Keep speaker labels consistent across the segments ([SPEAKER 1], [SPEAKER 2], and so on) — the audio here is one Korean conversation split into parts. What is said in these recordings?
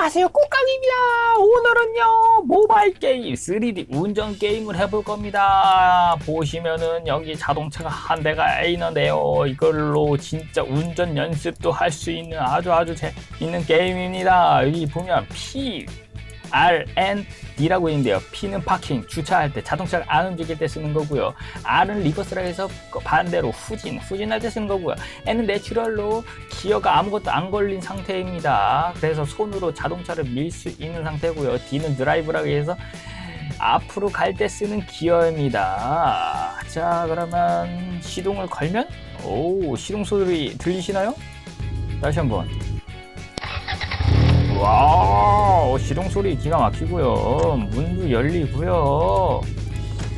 [SPEAKER 1] 안녕하세요. 꽃강입니다. 오늘은요 모바일 게임 3D 운전 게임을 해볼 겁니다. 보시면은 여기 자동차가 한 대가 있는데요. 이걸로 진짜 운전 연습도 할 수 있는 아주 아주 재밌는 게임입니다. 여기 보면 P R, N, D라고 있는데요. P는 파킹, 주차할 때, 자동차가 안 움직일 때 쓰는 거고요. R은 리버스라 해서 반대로 후진, 후진할 때 쓰는 거고요. N은 내추럴로 기어가 아무것도 안 걸린 상태입니다. 그래서 손으로 자동차를 밀 수 있는 상태고요. D는 드라이브라고 해서 앞으로 갈 때 쓰는 기어입니다. 자, 그러면 시동을 걸면 오, 시동 소리 들리시나요? 다시 한번. 시동 소리 기가 막히고요. 문도 열리고요.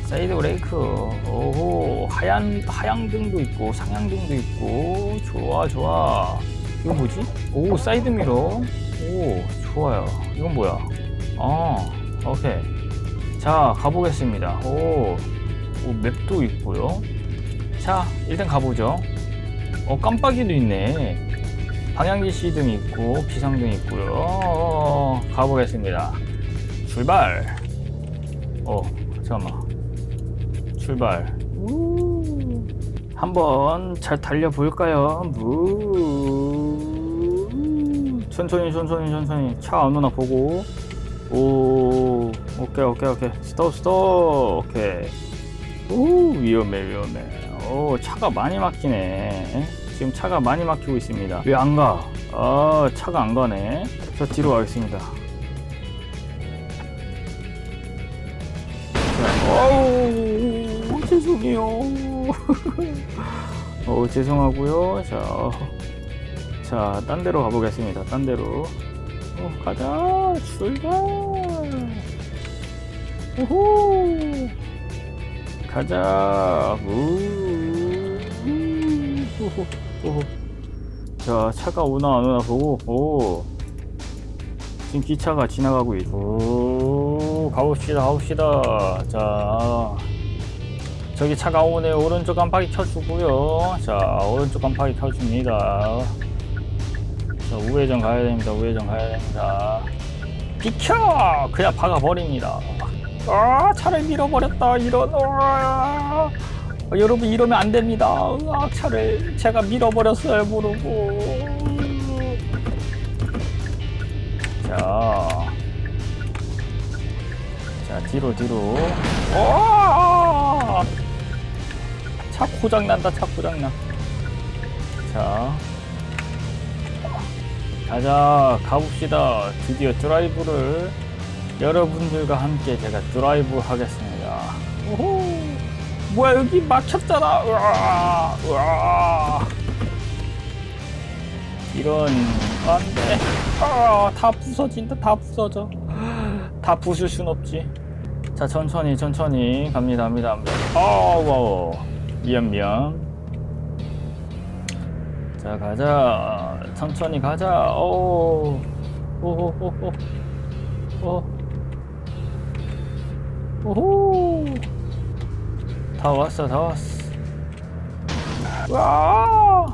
[SPEAKER 1] 사이드 브레이크. 오호 하얀 하향등도 있고 상향등도 있고. 좋아 좋아. 이건 뭐지? 오 사이드 미러. 오 좋아요. 이건 뭐야? 아 오케이. 자 가보겠습니다. 오, 오 맵도 있고요. 자 일단 가보죠. 어 깜빡이도 있네 방향 지시등 있고 비상등 있고요. 어, 가보겠습니다. 출발. 어 잠깐만. 출발. 우. 한번 잘 달려 볼까요? 무. 천천히 천천히 천천히 차 안 오나 보고. 오 오케이 오케이 오케이 스톱 스톱 오케이. 오 위험해 위험해. 오 차가 많이 막히네. 지금 차가 많이 막히고 있습니다. 왜 안 가? 아, 차가 안 가네. 저 뒤로 가겠습니다. 자, 어우, 죄송해요. 어, 죄송하고요. 자, 자, 딴 데로 가보겠습니다. 딴 데로. 어, 가자, 출발. 오호. 가자. 우. 오호. 자 차가 오나 안 오나 보고. 오. 지금 기차가 지나가고 오 가봅시다 가봅시다. 자 저기 차가 오네. 오른쪽 깜빡이 켜주고요. 자 오른쪽 깜빡이 켜줍니다. 자 우회전 가야 됩니다 우회전 가야 됩니다. 비켜! 그냥 박아버립니다. 아 차를 밀어버렸다 이런 아 어, 여러분 이러면 안 됩니다. 으악, 차를 제가 밀어버렸어요 모르고. 자, 자 뒤로 뒤로. 어! 차 고장 난다. 차 고장 나. 자, 가자 가봅시다. 드디어 드라이브를 여러분들과 함께 제가 드라이브 하겠습니다. 오호. 뭐야 여기 막혔잖아. 으아, 으아. 이런 안돼. 아, 다 부서진다 다 부서져. 다 부술 순 없지. 자 천천히 천천히. 갑니다 갑니다 아우 와우. 미안 미안. 자 가자. 천천히 가자. 오. 오호호호 오. 오호 다 왔어 다 왔어. 와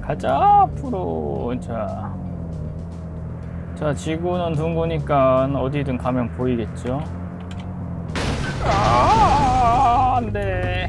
[SPEAKER 1] 가자 앞으로. 자, 자 지구는 둥그니까 어디든 가면 보이겠죠? 아 안돼